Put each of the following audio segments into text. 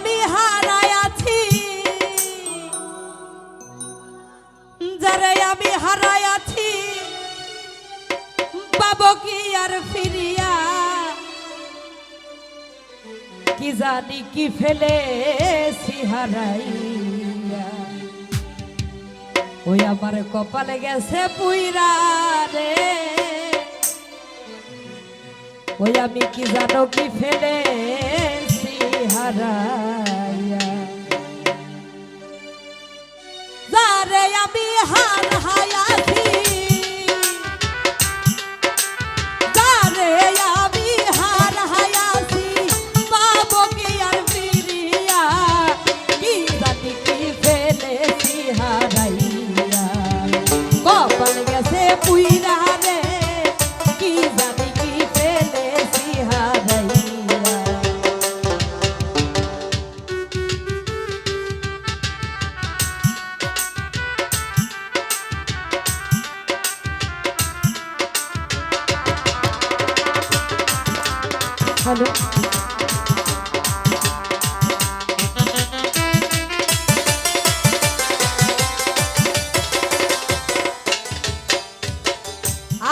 আমি হারাই আছি। যারে আমি হারাই আছি, পাবো কি আর ফিরিয়া? কি জানি কি ফেলেছি হারাইয়া। ওই আমার কপালে গেছে পুইরা রে। ওই আমি কি জানো কি ফেলেছি হারাইয়া। যারে আমি হার হায়াছি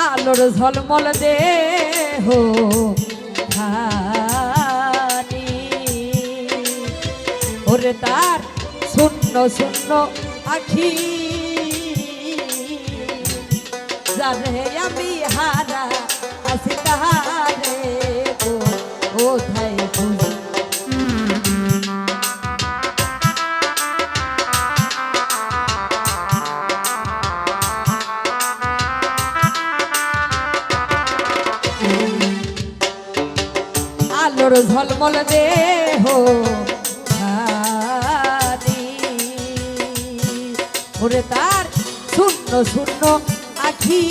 আলোর ঝলমল দেহ খানি ওরে তার শূন্য শূন্য আখি জানে আমি হারা আসি তাহারে ঝলমল দেহ ওরে তার শূন্য শূন্য আখি।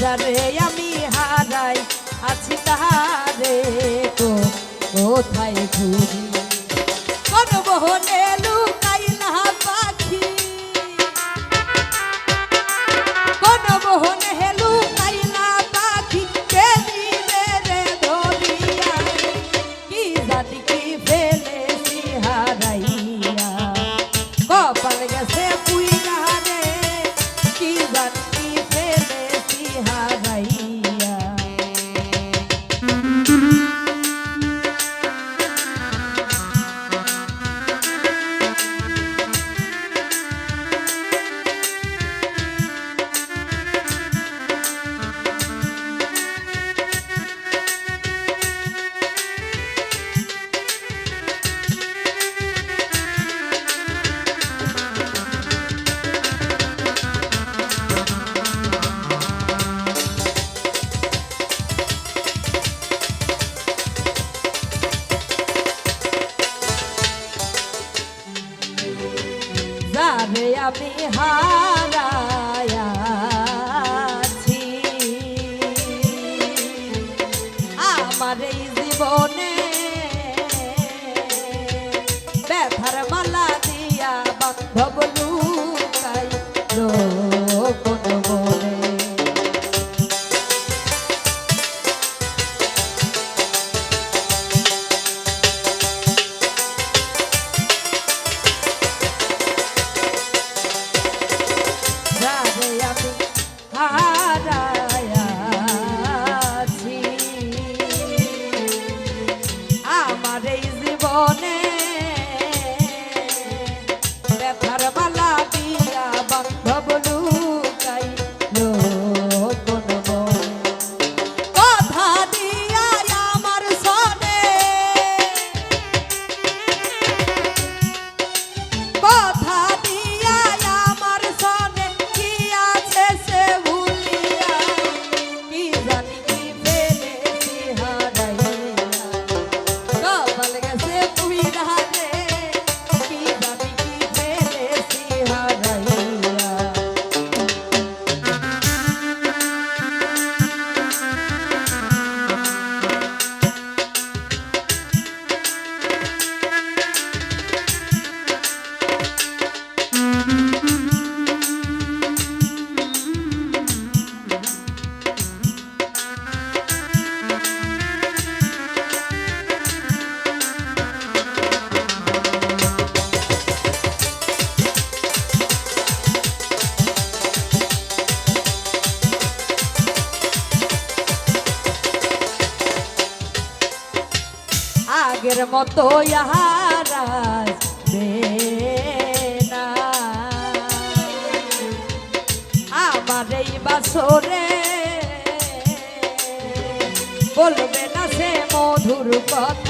যারে আমি হারাই, আছি তাহারে কোথায় ঘুরি কোন বহনে লুকাইলা যারে আমি হারায়াছি। আমার এই জীবনে ব্যথার মালা দিয়া বান্ধব মতো হারাস আমার এই বাসরে বলবে না সে মধুর কথা।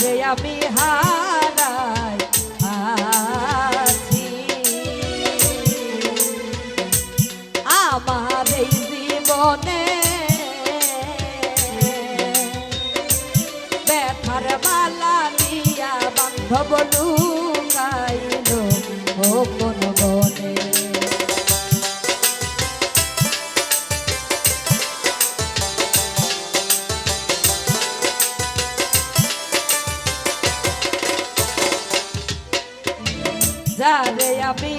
মাঝে আমি আছি। আমার এই জীবনে ব্যথার মালা নিয়া যারে আমি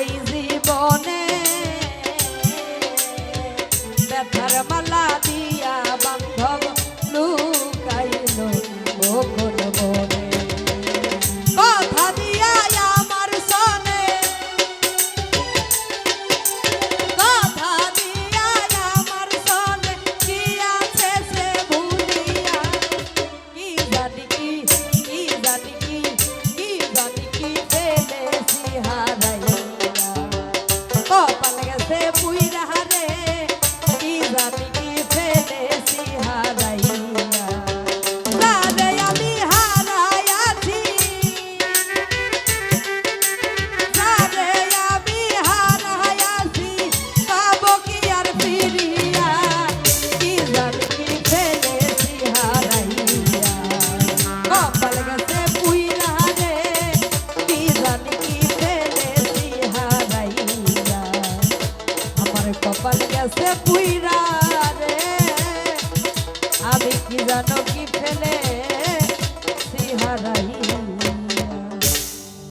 এই জীবনে ব্যথার মালা se cuida.